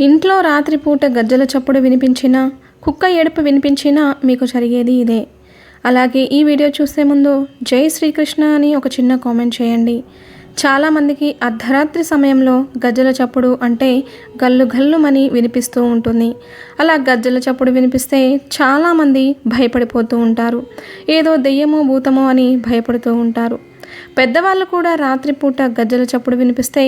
ఇంట్లో రాత్రిపూట గజ్జల చప్పుడు వినిపించినా కుక్క ఏడుపు వినిపించినా మీకు జరిగేది ఇదే. అలాగే ఈ వీడియో చూసే ముందు జై శ్రీకృష్ణ అని ఒక చిన్న కామెంట్ చేయండి. చాలామందికి అర్ధరాత్రి సమయంలో గజ్జల చప్పుడు అంటే గల్లు గల్లుమని వినిపిస్తూ ఉంటుంది. అలా గజ్జల చప్పుడు వినిపిస్తే చాలామంది భయపడిపోతూ ఉంటారు. ఏదో దెయ్యమో భూతమో అని భయపడుతూ ఉంటారు. పెద్దవాళ్ళు కూడా రాత్రిపూట గజ్జల చప్పుడు వినిపిస్తే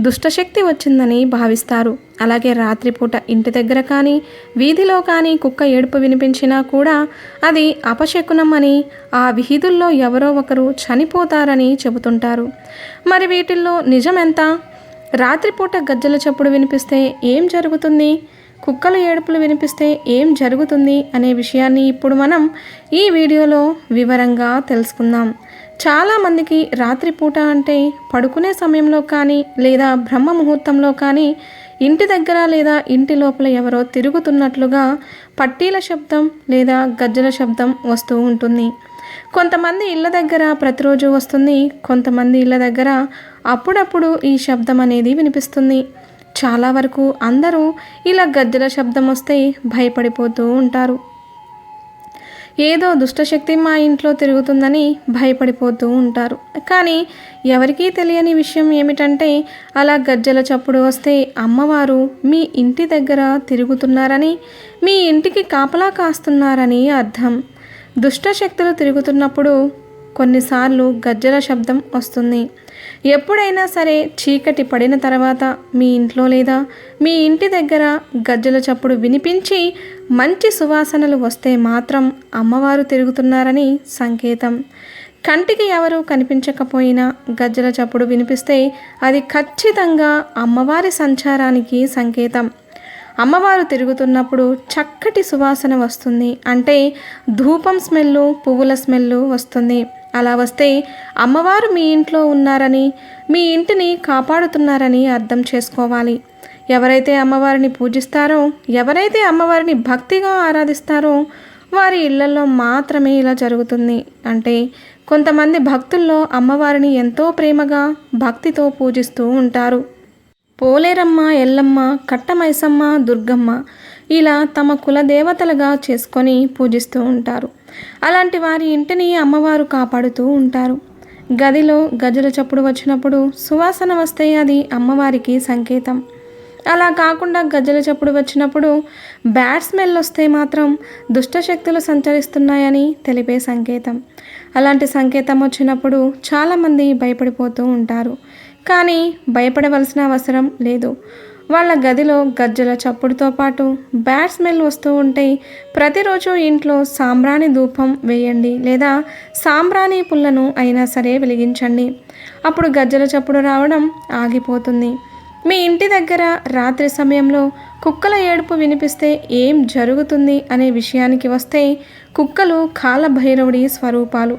దుష్టశక్తి వచ్చిందని భావిస్తారు. అలాగే రాత్రిపూట ఇంటి దగ్గర కానీ వీధిలో కానీ కుక్క ఏడుపు వినిపించినా కూడా అది అపశకునం అని ఆ వీధుల్లో ఎవరో ఒకరు చనిపోతారని చెబుతుంటారు. మరి వీటిల్లో నిజం ఎంత రాత్రిపూట గజ్జల చప్పుడు వినిపిస్తే ఏం జరుగుతుంది? కుక్కల ఏడుపులు వినిపిస్తే ఏం జరుగుతుంది? అనే విషయాన్ని ఇప్పుడు మనం ఈ వీడియోలో వివరంగా తెలుసుకుందాం. చాలామందికి రాత్రిపూట అంటే పడుకునే సమయంలో కానీ లేదా బ్రహ్మ ముహూర్తంలో కానీ ఇంటి దగ్గర లేదా ఇంటి లోపల ఎవరో తిరుగుతున్నట్లుగా పట్టీల శబ్దం లేదా గజ్జల శబ్దం వస్తూ ఉంటుంది. కొంతమంది ఇళ్ళ దగ్గర ప్రతిరోజు వస్తుంది కొంతమంది ఇళ్ళ దగ్గర అప్పుడప్పుడు ఈ శబ్దం అనేది వినిపిస్తుంది. చాలా వరకు అందరూ ఇలా గజ్జల శబ్దం వస్తే భయపడిపోతూ ఉంటారు. ఏదో దుష్టశక్తి మా ఇంట్లో తిరుగుతుందని భయపడిపోతూ ఉంటారు. కానీ ఎవరికీ తెలియని విషయం ఏమిటంటే అలా గజ్జల చప్పుడు వస్తే అమ్మవారు మీ ఇంటి దగ్గర తిరుగుతున్నారని మీ ఇంటికి కాపలా కాస్తున్నారని అర్థం. దుష్టశక్తులు తిరుగుతున్నప్పుడు కొన్నిసార్లు గజ్జల శబ్దం వస్తుంది. ఎప్పుడైనా సరే చీకటి పడిన తర్వాత మీ ఇంట్లో లేదా మీ ఇంటి దగ్గర గజ్జల చప్పుడు వినిపించి మంచి సువాసనలు వస్తే మాత్రం అమ్మవారు తిరుగుతున్నారని సంకేతం. కంటికి ఎవరు కనిపించకపోయినా గజ్జల చప్పుడు వినిపిస్తే అది ఖచ్చితంగా అమ్మవారి సంచారానికి సంకేతం. అమ్మవారు తిరుగుతున్నప్పుడు చక్కటి సువాసన వస్తుంది అంటే ధూపం స్మెల్లు పువ్వుల స్మెల్లు వస్తుంది. అలా వస్తే అమ్మవారు మీ ఇంట్లో ఉన్నారని మీ ఇంటిని కాపాడుతున్నారని అర్థం చేసుకోవాలి. ఎవరైతే అమ్మవారిని పూజిస్తారో ఎవరైతే అమ్మవారిని భక్తిగా ఆరాధిస్తారో వారి ఇళ్ళలో మాత్రమే ఇలా జరుగుతుంది. అంటే కొంతమంది భక్తుల్లో అమ్మవారిని ఎంతో ప్రేమగా భక్తితో పూజిస్తూ ఉంటారు. పోలేరమ్మ ఎల్లమ్మ కట్టమైసమ్మ దుర్గమ్మ ఇలా తమ కుల దేవతలుగా చేసుకొని పూజిస్తూ ఉంటారు. అలాంటి వారి ఇంటిని అమ్మవారు కాపాడుతూ ఉంటారు. గదిలో గజల చప్పుడు వచ్చినప్పుడు సువాసన వస్తే అది అమ్మవారికి సంకేతం. అలా కాకుండా గజ్జల చప్పుడు వచ్చినప్పుడు బ్యాడ్ స్మెల్ వస్తే మాత్రం దుష్టశక్తులు సంచరిస్తున్నాయని తెలిపే సంకేతం. అలాంటి సంకేతం వచ్చినప్పుడు చాలామంది భయపడిపోతూ ఉంటారు. కానీ భయపడవలసిన అవసరం లేదు. వాళ్ళ గదిలో గజ్జల చప్పుడుతో పాటు బ్యాడ్ స్మెల్ వస్తూ ఉంటే ప్రతిరోజు ఇంట్లో సాంబ్రాణి ధూపం వేయండి లేదా సాంబ్రాణి పుల్లను అయినా సరే వెలిగించండి. అప్పుడు గజ్జల చప్పుడు రావడం ఆగిపోతుంది. మీ ఇంటి దగ్గర రాత్రి సమయంలో కుక్కల ఏడుపు వినిపిస్తే ఏం జరుగుతుంది అనే విషయానికి వస్తే కుక్కలు కాలభైరవుడి స్వరూపాలు.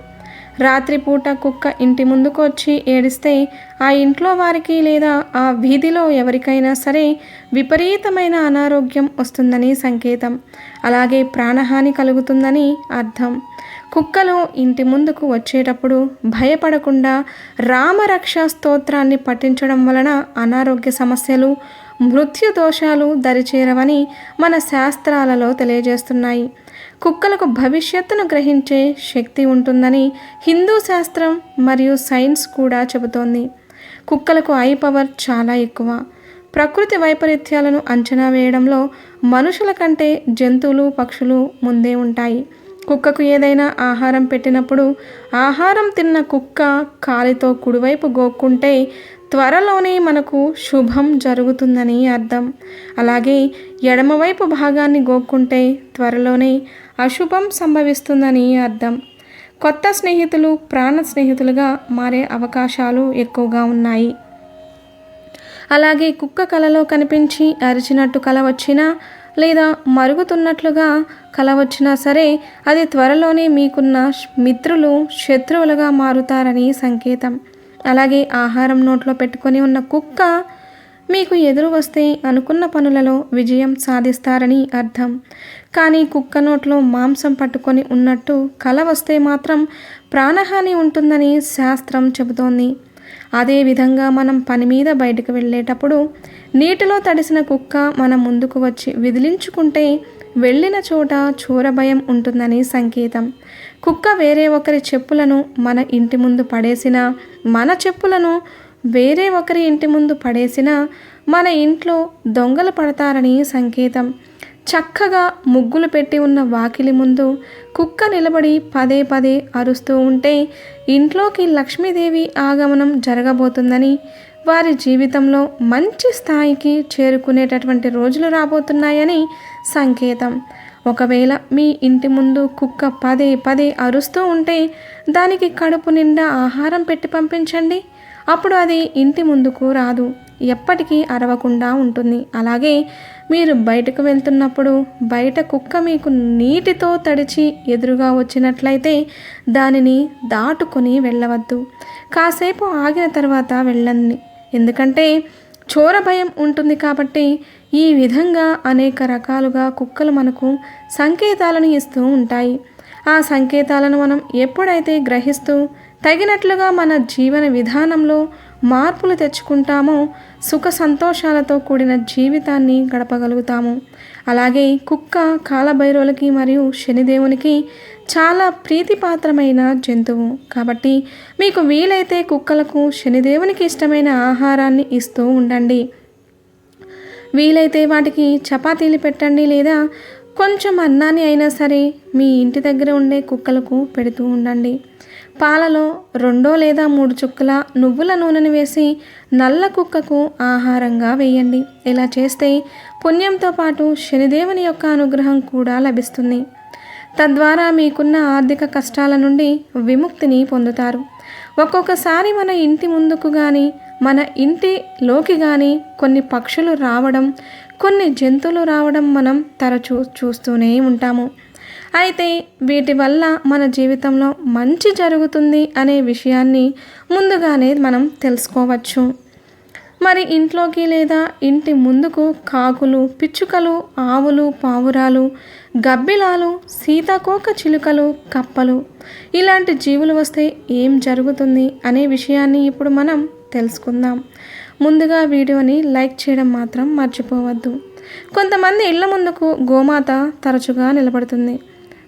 రాత్రిపూట కుక్క ఇంటి ముందుకు వచ్చి ఏడిస్తే ఆ ఇంట్లో వారికి లేదా ఆ వీధిలో ఎవరికైనా సరే విపరీతమైన అనారోగ్యం వస్తుందని సంకేతం. అలాగే ప్రాణహాని కలుగుతుందని అర్థం. కుక్కలు ఇంటి ముందుకు వచ్చేటప్పుడు భయపడకుండా రామరక్ష స్తోత్రాన్ని పఠించడం వలన అనారోగ్య సమస్యలు మృత్యు దోషాలు దరిచేరవని మన శాస్త్రాలలో తెలియజేస్తున్నాయి. కుక్కలకు భవిష్యత్తును గ్రహించే శక్తి ఉంటుందని హిందూ శాస్త్రం మరియు సైన్స్ కూడా చెబుతోంది. కుక్కలకు ఐ పవర్ చాలా ఎక్కువ. ప్రకృతి వైపరీత్యాలను అంచనా వేయడంలో మనుషుల కంటే జంతువులు పక్షులు ముందే ఉంటాయి. కుక్కకు ఏదైనా ఆహారం పెట్టినప్పుడు ఆహారం తిన్న కుక్క కాలితో కుడివైపు గోక్కుంటే త్వరలోనే మనకు శుభం జరుగుతుందని అర్థం. అలాగే ఎడమవైపు భాగాన్ని గోక్కుంటే త్వరలోనే అశుభం సంభవిస్తుందని అర్థం. కొత్త స్నేహితులు ప్రాణ స్నేహితులుగా మారే అవకాశాలు ఎక్కువగా ఉన్నాయి. అలాగే కుక్క కలలో కనిపించి అరిచినట్టు కల వచ్చినా లేదా మరుగుతున్నట్లుగా కల వచ్చినా సరే అది త్వరలోనే మీకున్న మిత్రులు శత్రువులుగా మారుతారని సంకేతం. అలాగే ఆహారం నోట్లో పెట్టుకొని ఉన్న కుక్క మీకు ఎదురు వస్తే అనుకున్న పనులలో విజయం సాధిస్తారని అర్థం. కానీ కుక్క నోట్లో మాంసం పట్టుకొని ఉన్నట్టు కల వస్తే మాత్రం ప్రాణహాని ఉంటుందని శాస్త్రం చెబుతోంది. అదేవిధంగా మనం పని మీద బయటకు వెళ్ళేటప్పుడు నీటిలో తడిసిన కుక్క మన ముందుకు వచ్చి విదిలించుకుంటే వెళ్ళిన చోట చూరభయం ఉంటుందని సంకేతం. కుక్క వేరే ఒకరి చెప్పులను మన ఇంటి ముందు పడేసిన మన చెప్పులను వేరే ఒకరి ఇంటి ముందు పడేసినా మన ఇంట్లో దొంగలు పడతారని సంకేతం. చక్కగా ముగ్గులు పెట్టి ఉన్న వాకిలి ముందు కుక్క నిలబడి పదే పదే అరుస్తూ ఉంటే ఇంట్లోకి లక్ష్మీదేవి ఆగమనం జరగబోతుందని వారి జీవితంలో మంచి స్థాయికి చేరుకునేటటువంటి రోజులు రాబోతున్నాయని సంకేతం. ఒకవేళ మీ ఇంటి ముందు కుక్క పదే పదే అరుస్తూ ఉంటే దానికి కడుపు నిండా ఆహారం పెట్టి పంపించండి. అప్పుడు అది ఇంటి ముందుకు రాదు. ఎప్పటికీ అరవకుండా ఉంటుంది. అలాగే మీరు బయటకు వెళ్తున్నప్పుడు బయట కుక్క మీకు నీటితో తడిచి ఎదురుగా వచ్చినట్లయితే దానిని దాటుకొని వెళ్ళవద్దు. కాసేపు ఆగిన తర్వాత వెళ్ళండి. ఎందుకంటే చోర భయం ఉంటుంది కాబట్టి ఈ విధంగా అనేక రకాలుగా కుక్కలు మనకు సంకేతాలను ఇస్తూ ఉంటాయి. ఆ సంకేతాలను మనం ఎప్పుడైతే గ్రహిస్తూ తగినట్లుగా మన జీవన విధానంలో మార్పులు తెచ్చుకుంటామో సుఖ సంతోషాలతో కూడిన జీవితాన్ని గడపగలుగుతాము. అలాగే కుక్క కాలభైరవులకి మరియు శనిదేవునికి చాలా ప్రీతిపాత్రమైన జంతువు. కాబట్టి మీకు వీలైతే కుక్కలకు శనిదేవునికి ఇష్టమైన ఆహారాన్ని ఇస్తూ ఉండండి. వీలైతే వాటికి చపాతీలు పెట్టండి లేదా కొంచెం అన్నాన్ని అయినా సరే మీ ఇంటి దగ్గర ఉండే కుక్కలకు పెడుతూ ఉండండి. పాలలో రెండో లేదా మూడు చుక్కల నువ్వుల నూనెను వేసి నల్ల కుక్కకు ఆహారంగా వేయండి. ఇలా చేస్తే పుణ్యంతో పాటు శనిదేవుని యొక్క అనుగ్రహం కూడా లభిస్తుంది. తద్వారా మీకున్న ఆర్థిక కష్టాల నుండి విముక్తిని పొందుతారు. ఒక్కొక్కసారి మన ఇంటి ముందుకు కానీ మన ఇంటిలోకి కానీ కొన్ని పక్షులు రావడం కొన్ని జంతువులు రావడం మనం తరచూ చూస్తూనే ఉంటాము. అయితే వీటి వల్ల మన జీవితంలో మంచి జరుగుతుంది అనే విషయాన్ని ముందుగానే మనం తెలుసుకోవచ్చు. మరి ఇంట్లోకి లేదా ఇంటి ముందుకు కాకులు పిచ్చుకలు ఆవులు పావురాలు గబ్బిలాలు సీతాకోక చిలుకలు కప్పలు ఇలాంటి జీవులు వస్తే ఏం జరుగుతుంది అనే విషయాన్ని ఇప్పుడు మనం తెలుసుకుందాం. ముందుగా వీడియోని లైక్ చేయడం మాత్రం మర్చిపోవద్దు. కొంతమంది ఇళ్ళ ముందుకు గోమాత తరచుగా నిలబడుతుంది.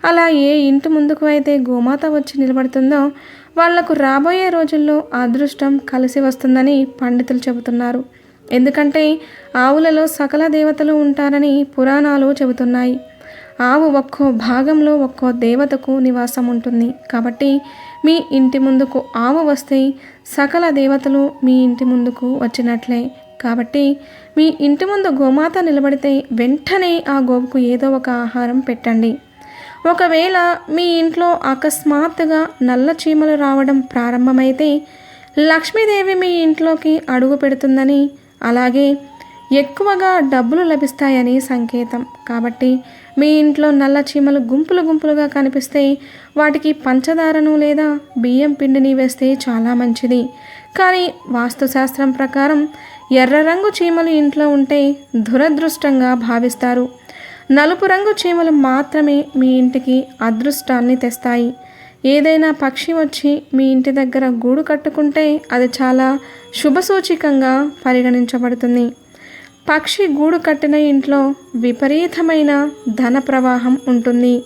అలా ఏ ఇంటి ముందుకు అయితే గోమాత వచ్చి నిలబడుతుందో వాళ్ళకు రాబోయే రోజుల్లో అదృష్టం కలిసి వస్తుందని పండితులు చెబుతున్నారు. ఎందుకంటే ఆవులలో సకల దేవతలు ఉంటారని పురాణాలు చెబుతున్నాయి. ఆవు ఒక్కో భాగంలో ఒక్కో దేవతకు నివాసం ఉంటుంది. కాబట్టి మీ ఇంటి ముందుకు ఆవు వస్తే సకల దేవతలు మీ ఇంటి ముందుకు వచ్చినట్లే. కాబట్టి మీ ఇంటి ముందు గోమాత నిలబడితే వెంటనే ఆ గోవుకు ఏదో ఒక ఆహారం పెట్టండి. ఒకవేళ మీ ఇంట్లో అకస్మాత్తుగా నల్ల చీమలు రావడం ప్రారంభమైతే లక్ష్మీదేవి మీ ఇంట్లోకి అడుగు పెడుతుందని అలాగే ఎక్కువగా డబ్బులు లభిస్తాయని సంకేతం. కాబట్టి మీ ఇంట్లో నల్ల చీమలు గుంపులు గుంపులుగా కనిపిస్తే వాటికి పంచదారను లేదా బియ్యం పిండిని వేస్తే చాలా మంచిది. కానీ వాస్తుశాస్త్రం ప్రకారం ఎర్ర రంగు చీమలు ఇంట్లో ఉంటే దురదృష్టంగా భావిస్తారు. నలుపు రంగు చీమలు మాత్రమే మీ ఇంటికి అదృష్టాన్ని తెస్తాయి. ఏదైనా పక్షి వచ్చి మీ ఇంటి దగ్గర గూడు కట్టుకుంటే అది చాలా శుభసూచికంగా పరిగణించబడుతుంది. పక్షి గూడు కట్టిన ఇంట్లో విపరీతమైన ధన ప్రవాహం ఉంటుంది.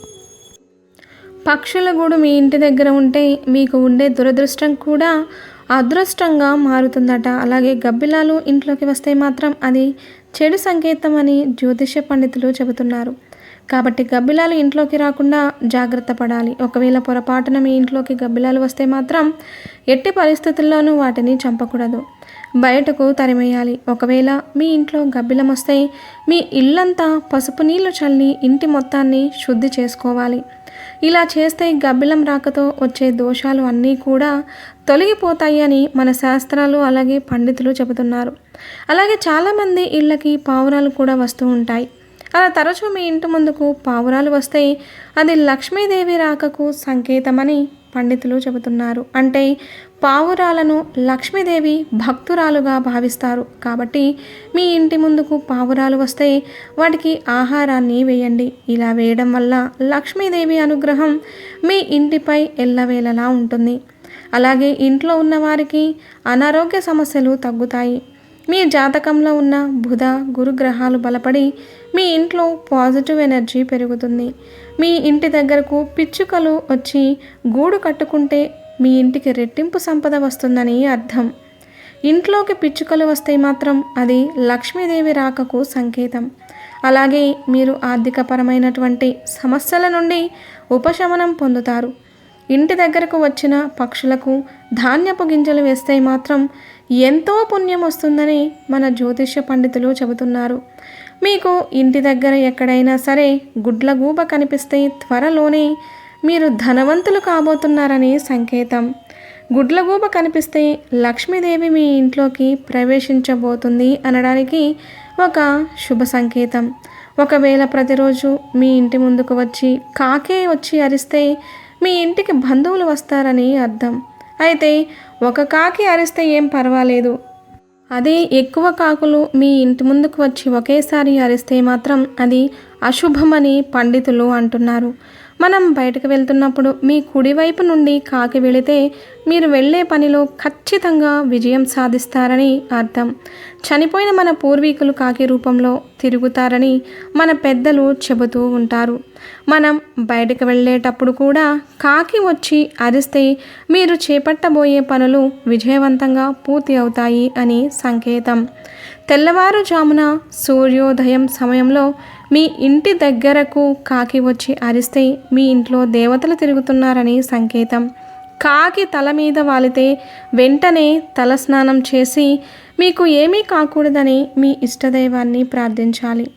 పక్షుల గూడు మీ ఇంటి దగ్గర ఉంటే మీకు ఉండే దురదృష్టం కూడా అదృష్టంగా మారుతుందట. అలాగే గబ్బిలాలు ఇంట్లోకి వస్తే మాత్రం అది చెడు సంకేతం అని జ్యోతిష పండితులు చెబుతున్నారు. కాబట్టి గబ్బిలాలు ఇంట్లోకి రాకుండా జాగ్రత్త పడాలి. ఒకవేళ పొరపాటున మీ ఇంట్లోకి గబ్బిలాలు వస్తే మాత్రం ఎట్టి పరిస్థితుల్లోనూ వాటిని చంపకూడదు. బయటకు తరిమేయాలి. ఒకవేళ మీ ఇంట్లో గబ్బిలం వస్తే మీ ఇల్లంతా పసుపు నీళ్ళు చల్లి ఇంటి మొత్తాన్ని శుద్ధి చేసుకోవాలి. ఇలా చేస్తే గబ్బిలం రాకతో వచ్చే దోషాలు అన్నీ కూడా తొలగిపోతాయి అని మన శాస్త్రాలు అలాగే పండితులు చెబుతున్నారు. అలాగే చాలామంది ఇళ్ళకి పావురాలు కూడా వస్తూ ఉంటాయి. అలా తరచూ మీ ఇంటి ముందుకు పావురాలు వస్తే అది లక్ష్మీదేవి రాకకు సంకేతమని పండితులు చెబుతున్నారు. అంటే పావురాలను లక్ష్మీదేవి భక్తురాలుగా భావిస్తారు. కాబట్టి మీ ఇంటి ముందుకు పావురాలు వస్తే వాటికి ఆహారాన్ని వేయండి. ఇలా వేయడం వల్ల లక్ష్మీదేవి అనుగ్రహం మీ ఇంటిపై ఎల్లవేళలా ఉంటుంది. అలాగే ఇంట్లో ఉన్నవారికి అనారోగ్య సమస్యలు తగ్గుతాయి. మీ జాతకంలో ఉన్న బుధ గురుగ్రహాలు బలపడి మీ ఇంట్లో పాజిటివ్ ఎనర్జీ పెరుగుతుంది. మీ ఇంటి దగ్గరకు పిచ్చుకలు వచ్చి గూడు కట్టుకుంటే మీ ఇంటికి రెట్టింపు సంపద వస్తుందని అర్థం. ఇంట్లోకి పిచ్చుకలు వస్తే మాత్రం అది లక్ష్మీదేవి రాకకు సంకేతం. అలాగే మీరు ఆర్థికపరమైనటువంటి సమస్యల నుండి ఉపశమనం పొందుతారు. ఇంటి దగ్గరకు వచ్చిన పక్షులకు ధాన్యపు గింజలు వేస్తే మాత్రం ఎంతో పుణ్యం వస్తుందని మన జ్యోతిష్య పండితులు చెబుతున్నారు. మీకు ఇంటి దగ్గర ఎక్కడైనా సరే గుడ్లగూబ కనిపిస్తే త్వరలోనే మీరు ధనవంతులు కాబోతున్నారని సంకేతం. గుడ్లగూబ కనిపిస్తే లక్ష్మీదేవి మీ ఇంట్లోకి ప్రవేశించబోతుంది అనడానికి ఒక శుభ సంకేతం. ఒకవేళ ప్రతిరోజు మీ ఇంటి ముందుకు వచ్చి కాకే వచ్చి అరిస్తే మీ ఇంటికి బంధువులు వస్తారని అర్థం. అయితే ఒక కాకి అరిస్తే ఏం పర్వాలేదు? అదే ఎక్కువ కాకులు మీ ఇంటి ముందుకు వచ్చి ఒకేసారి అరిస్తే మాత్రం అది అశుభమని పండితులు అంటున్నారు. మనం బయటకు వెళ్తున్నప్పుడు మీ కుడివైపు నుండి కాకి వెళితే మీరు వెళ్ళే పనిలో ఖచ్చితంగా విజయం సాధిస్తారని అర్థం. చనిపోయిన మన పూర్వీకులు కాకి రూపంలో తిరుగుతారని మన పెద్దలు చెబుతూ ఉంటారు. మనం బయటకు వెళ్ళేటప్పుడు కూడా కాకి వచ్చి అరిస్తే మీరు చేపట్టబోయే పనులు విజయవంతంగా పూర్తి అవుతాయి అని సంకేతం. తెల్లవారుజామున సూర్యోదయం సమయంలో మీ ఇంటి దగ్గరకు కాకి వచ్చి అరిస్తే మీ ఇంట్లో దేవతలు తిరుగుతున్నారని సంకేతం. కాకి తల మీద వాలితే వెంటనే తలస్నానం చేసి మీకు ఏమీ కాకూడదని మీ ఇష్టదైవాన్ని ప్రార్థించాలి.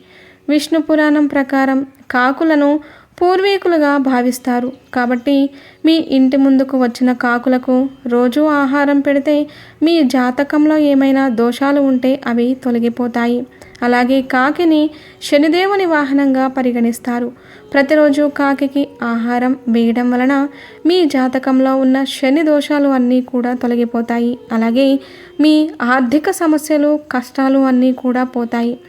విష్ణు పురాణం ప్రకారం కాకులను పూర్వీకులుగా భావిస్తారు. కాబట్టి మీ ఇంటి ముందుకు వచ్చిన కాకులకు రోజు ఆహారం పెడితే మీ జాతకంలో ఏమైనా దోషాలు ఉంటే అవి తొలగిపోతాయి. అలాగే కాకిని శనిదేవుని వాహనంగా పరిగణిస్తారు. ప్రతిరోజు కాకికి ఆహారం వేయడం వలన మీ జాతకంలో ఉన్న శని దోషాలు అన్నీ కూడా తొలగిపోతాయి. అలాగే మీ ఆర్థిక సమస్యలు కష్టాలు అన్నీ కూడా పోతాయి.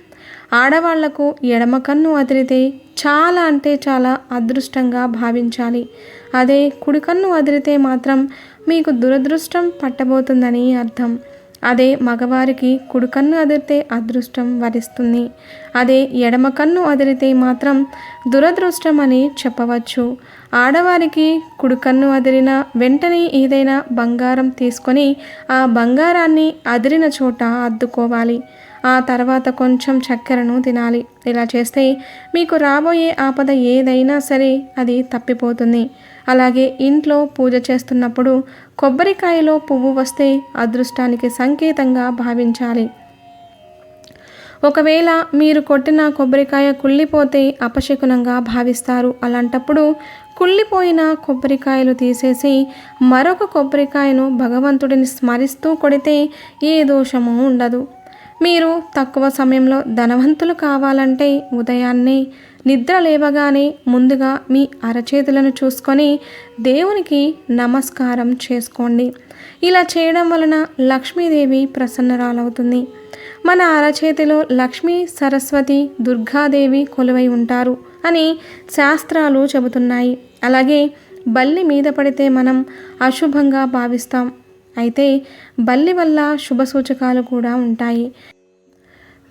ఆడవాళ్ళకు ఎడమ కన్ను అదిరితే చాలా అంటే చాలా అదృష్టంగా భావించాలి. అదే కుడి కన్ను అదిరితే మాత్రం మీకు దురదృష్టం పట్టబోతుందని అర్థం. అదే మగవారికి కుడి కన్ను అదిరితే అదృష్టం వరిస్తుంది. అదే ఎడమ కన్ను అదిరితే మాత్రం దురదృష్టం అని చెప్పవచ్చు. ఆడవారికి కుడి కన్ను అదిరిన వెంటనే ఏదైనా బంగారం తీసుకొని ఆ బంగారాన్ని అదిరిన చోట అద్దుకోవాలి. ఆ తర్వాత కొంచెం చక్కెరను తినాలి. ఇలా చేస్తే మీకు రాబోయే ఆపద ఏదైనా సరే అది తప్పిపోతుంది. అలాగే ఇంట్లో పూజ చేస్తున్నప్పుడు కొబ్బరికాయలో పువ్వు వస్తే అదృష్టానికి సంకేతంగా భావించాలి. ఒకవేళ మీరు కొట్టిన కొబ్బరికాయ కుళ్ళిపోతే అపశకునంగా భావిస్తారు. అలాంటప్పుడు కుళ్ళిపోయిన కొబ్బరికాయలు తీసేసి మరొక కొబ్బరికాయను భగవంతుడిని స్మరిస్తూ కొడితే ఏ దోషము ఉండదు. మీరు తక్కువ సమయంలో ధనవంతులు కావాలంటే ఉదయాన్నే నిద్ర లేవగానే ముందుగా మీ అరచేతులను చూసుకొని దేవునికి నమస్కారం చేసుకోండి. ఇలా చేయడం వలన లక్ష్మీదేవి ప్రసన్నరాలవుతుంది. మన అరచేతిలో లక్ష్మీ సరస్వతి దుర్గాదేవి కొలువై ఉంటారు అని శాస్త్రాలు చెబుతున్నాయి. అలాగే బల్లి మీద పడితే మనం అశుభంగా భావిస్తాం. అయితే బల్లి వల్ల శుభ సూచకాలు కూడా ఉంటాయి.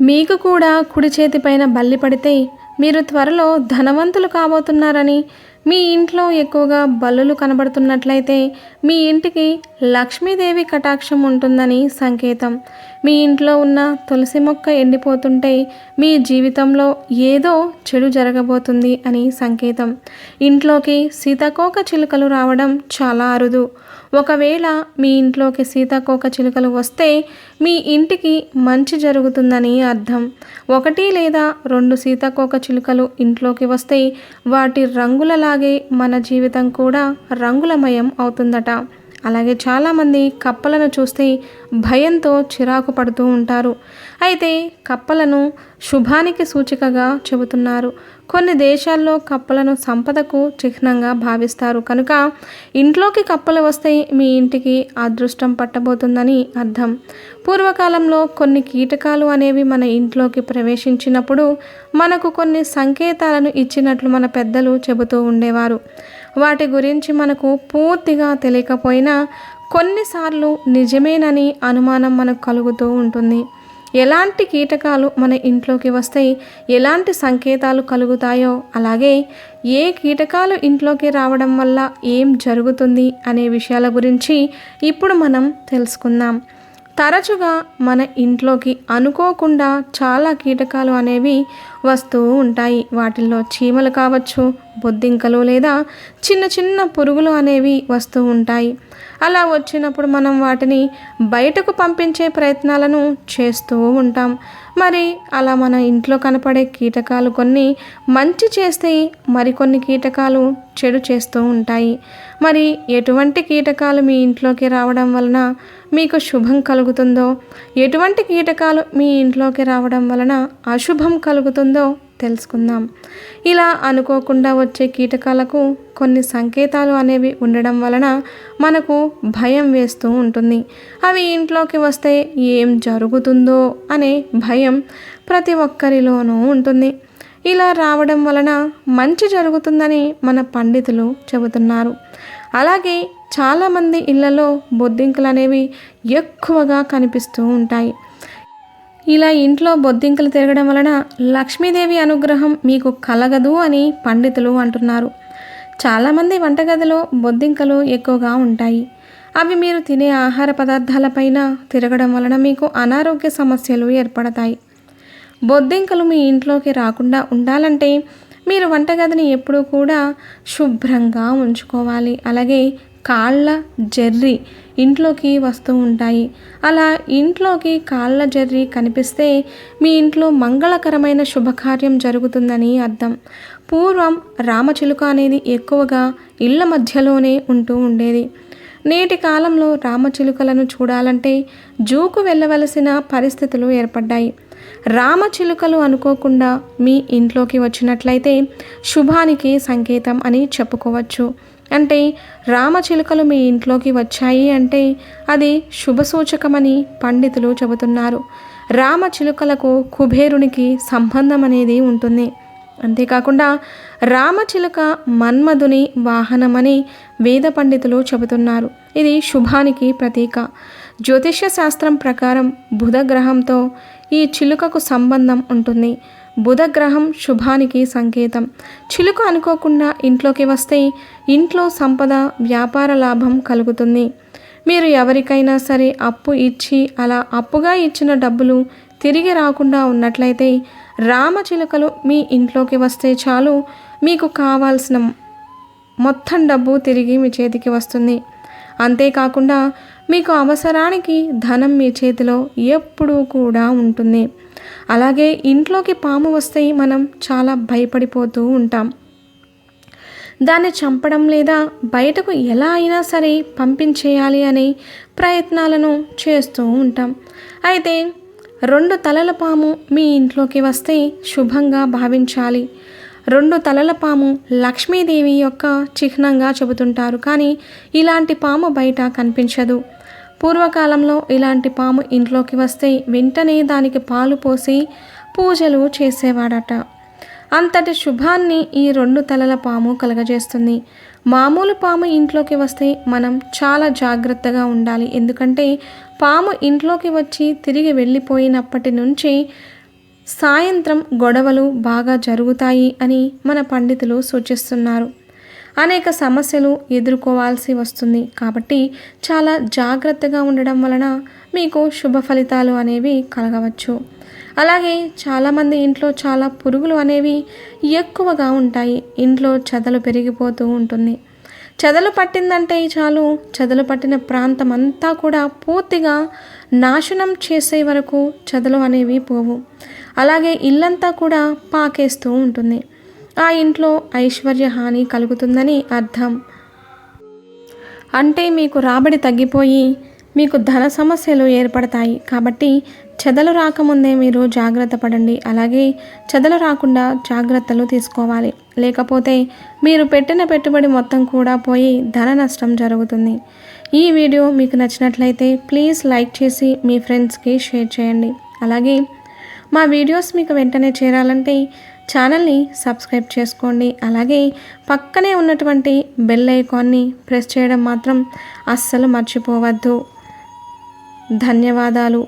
మీకు కూడా కుడి చేతిపైన బల్లి పడితే మీరు త్వరలో ధనవంతులు కాబోతున్నారని మీ ఇంట్లో ఎక్కువగా బల్లులు కనబడుతున్నట్లయితే మీ ఇంటికి లక్ష్మీదేవి కటాక్షం ఉంటుందని సంకేతం. మీ ఇంట్లో ఉన్న తులసి మొక్క ఎండిపోతుంటే మీ జీవితంలో ఏదో చెడు జరగబోతుంది అని సంకేతం. ఇంట్లోకి సీతాకోక చిలుకలు రావడం చాలా అరుదు. ఒకవేళ మీ ఇంట్లోకి సీతాకోక చిలుకలు వస్తే మీ ఇంటికి మంచి జరుగుతుందని అర్థం. ఒకటి లేదా రెండు సీతాకోక చిలుకలు ఇంట్లోకి వస్తే వాటి రంగులలాగే మన జీవితం కూడా రంగులమయం అవుతుందట. అలాగే చాలామంది కప్పలను చూస్తే భయంతో చిరాకు పడుతూ ఉంటారు. అయితే కప్పలను శుభానికి సూచికగా చెబుతున్నారు. కొన్ని దేశాల్లో కప్పలను సంపదకు చిహ్నంగా భావిస్తారు. కనుక ఇంట్లోకి కప్పలు వస్తే మీ ఇంటికి అదృష్టం పట్టబోతుందని అర్థం. పూర్వకాలంలో కొన్ని కీటకాలు అనేవి మన ఇంట్లోకి ప్రవేశించినప్పుడు మనకు కొన్ని సంకేతాలను ఇచ్చినట్లు మన పెద్దలు చెబుతూ ఉండేవారు. వాటి గురించి మనకు పూర్తిగా తెలియకపోయినా కొన్నిసార్లు నిజమేనని అనుమానం మనకు కలుగుతూ ఉంటుంది. ఎలాంటి కీటకాలు మన ఇంట్లోకి వస్తాయి ఎలాంటి సంకేతాలు కలుగుతాయో అలాగే ఏ కీటకాలు ఇంట్లోకి రావడం వల్ల ఏం జరుగుతుంది అనే విషయాల గురించి ఇప్పుడు మనం తెలుసుకుందాం. తరచుగా మన ఇంట్లోకి అనుకోకుండా చాలా కీటకాలు అనేవి వస్తూ ఉంటాయి. వాటిల్లో చీమలు కావచ్చు బొద్దింకలు లేదా చిన్న చిన్న పురుగులు అనేవి వస్తూ ఉంటాయి. అలా వచ్చినప్పుడు మనం వాటిని బయటకు పంపించే ప్రయత్నాలను చేస్తూ ఉంటాం. మరి అలా మన ఇంట్లో కనపడే కీటకాలు కొన్ని మంచి చేస్తాయి మరికొన్ని కీటకాలు చెడు చేస్తూ ఉంటాయి. మరి ఎటువంటి కీటకాలు మీ ఇంట్లోకి రావడం వలన మీకు శుభం కలుగుతుందో? ఎటువంటి కీటకాలు మీ ఇంట్లోకి రావడం వలన అశుభం కలుగుతుందో తెలుసుకుందాం. ఇలా అనుకోకుండా వచ్చే కీటకాలకు కొన్ని సంకేతాలు అనేవి ఉండడం వలన మనకు భయం వేస్తూ ఉంటుంది. అవి ఇంట్లోకి వస్తే ఏం జరుగుతుందో అనే భయం ప్రతి ఒక్కరిలోనూ ఉంటుంది. ఇలా రావడం వలన మంచి జరుగుతుందని మన పండితులు చెబుతున్నారు. అలాగే చాలామంది ఇళ్ళలో బొద్దింకలు అనేవి ఎక్కువగా కనిపిస్తూ ఉంటాయి. ఇలా ఇంట్లో బొద్దింకలు తిరగడం వలన లక్ష్మీదేవి అనుగ్రహం మీకు కలగదు అని పండితులు అంటున్నారు. చాలామంది వంటగదిలో బొద్దింకలు ఎక్కువగా ఉంటాయి. అవి మీరు తినే ఆహార పదార్థాలపైన తిరగడం వలన మీకు అనారోగ్య సమస్యలు ఏర్పడతాయి. బొద్దింకలు మీ ఇంట్లోకి రాకుండా ఉండాలంటే మీరు వంటగదిని ఎప్పుడూ కూడా శుభ్రంగా ఉంచుకోవాలి. అలాగే కాళ్ళ జర్రి ఇంట్లోకి వస్తూ ఉంటాయి. అలా ఇంట్లోకి కాళ్ళ జర్రి కనిపిస్తే మీ ఇంట్లో మంగళకరమైన శుభకార్యం జరుగుతుందని అర్థం. పూర్వం రామచిలుక అనేది ఎక్కువగా ఇళ్ళ మధ్యలోనే ఉంటూ ఉండేది. నేటి కాలంలో రామచిలుకలను చూడాలంటే జూకు వెళ్ళవలసిన పరిస్థితులు ఏర్పడ్డాయి. రామచిలుకలు అనుకోకుండా మీ ఇంట్లోకి వచ్చినట్లయితే శుభానికి సంకేతం అని చెప్పుకోవచ్చు. అంటే రామచిలుకలు మీ ఇంట్లోకి వచ్చాయి అంటే అది శుభసూచకమని పండితులు చెబుతున్నారు. రామచిలుకలకు కుబేరునికి సంబంధం అనేది ఉంటుంది. అంతేకాకుండా రామచిలుక మన్మధుని వాహనమని వేద పండితులు చెబుతున్నారు. ఇది శుభానికి ప్రతీక. జ్యోతిష్య శాస్త్రం ప్రకారం బుధ గ్రహంతో ఈ చిలుకకు సంబంధం ఉంటుంది. బుధ గ్రహం శుభానికి సంకేతం. చిలుక అనుకోకుండా ఇంట్లోకి వస్తే ఇంట్లో సంపద వ్యాపార లాభం కలుగుతుంది. మీరు ఎవరికైనా సరే అప్పు ఇచ్చి అలా అప్పుగా ఇచ్చిన డబ్బులు తిరిగి రాకుండా ఉన్నట్లయితే రామచిలుకలు మీ ఇంట్లోకి వస్తే చాలు. మీకు కావాల్సిన మొత్తం డబ్బు తిరిగి మీ చేతికి వస్తుంది. అంతేకాకుండా మీకు అవసరానికి ధనం మీ చేతిలో ఎప్పుడూ కూడా ఉంటుంది. అలాగే ఇంట్లోకి పాము వస్తే మనం చాలా భయపడిపోతూ ఉంటాం. దాన్ని చంపడం లేదా బయటకు ఎలా అయినా సరే పంపించేయాలి అనే ప్రయత్నాలను చేస్తూ ఉంటాం. అయితే రెండు తలల పాము మీ ఇంట్లోకి వస్తే శుభంగా భావించాలి. రెండు తలల పాము లక్ష్మీదేవి యొక్క చిహ్నంగా చెబుతుంటారు. కానీ ఇలాంటి పాము బయట కనిపించదు. పూర్వకాలంలో ఇలాంటి పాము ఇంట్లోకి వస్తే వెంటనే దానికి పాలు పోసి పూజలు చేసేవాడట. అంతటి శుభాన్ని ఈ రెండు తలల పాము కలగజేస్తుంది. మామూలు పాము ఇంట్లోకి వస్తే మనం చాలా జాగ్రత్తగా ఉండాలి. ఎందుకంటే పాము ఇంట్లోకి వచ్చి తిరిగి వెళ్ళిపోయినప్పటి నుంచి సాయంత్రం గొడవలు బాగా జరుగుతాయి అని మన పండితులు సూచిస్తున్నారు. అనేక సమస్యలు ఎదుర్కోవాల్సి వస్తుంది. కాబట్టి చాలా జాగ్రత్తగా ఉండడం వలన మీకు శుభ ఫలితాలు అనేవి కలగవచ్చు. అలాగే చాలామంది ఇంట్లో చాలా పురుగులు అనేవి ఎక్కువగా ఉంటాయి. ఇంట్లో చెదలు పెరిగిపోతూ ఉంటుంది. చెదలు పట్టిందంటే చాలు చెదలు పట్టిన ప్రాంతం అంతా కూడా పూర్తిగా నాశనం చేసే వరకు చెదలు అనేవి పోవు. అలాగే ఇల్లంతా కూడా పాకేస్తూ ఉంటుంది. ఆ ఇంట్లో ఐశ్వర్య హాని కలుగుతుందని అర్థం. అంటే మీకు రాబడి తగ్గిపోయి మీకు ధన సమస్యలు ఏర్పడతాయి. కాబట్టి చెదలు రాకముందే మీరు జాగ్రత్త పడండి. అలాగే చెదలు రాకుండా జాగ్రత్తలు తీసుకోవాలి. లేకపోతే మీరు పెట్టిన పెట్టుబడి మొత్తం కూడా పోయి ధన నష్టం జరుగుతుంది. ఈ వీడియో మీకు నచ్చినట్లయితే ప్లీజ్ లైక్ చేసి మీ ఫ్రెండ్స్కి షేర్ చేయండి. అలాగే మా వీడియోస్ మీకు వెంటనే చేరాలంటే ఛానల్ని సబ్స్క్రైబ్ చేసుకోండి. అలాగే పక్కనే ఉన్నటువంటి బెల్ ఐకాన్ని ప్రెస్ చేయడం మాత్రం అస్సలు మర్చిపోవద్దు. ధన్యవాదాలు.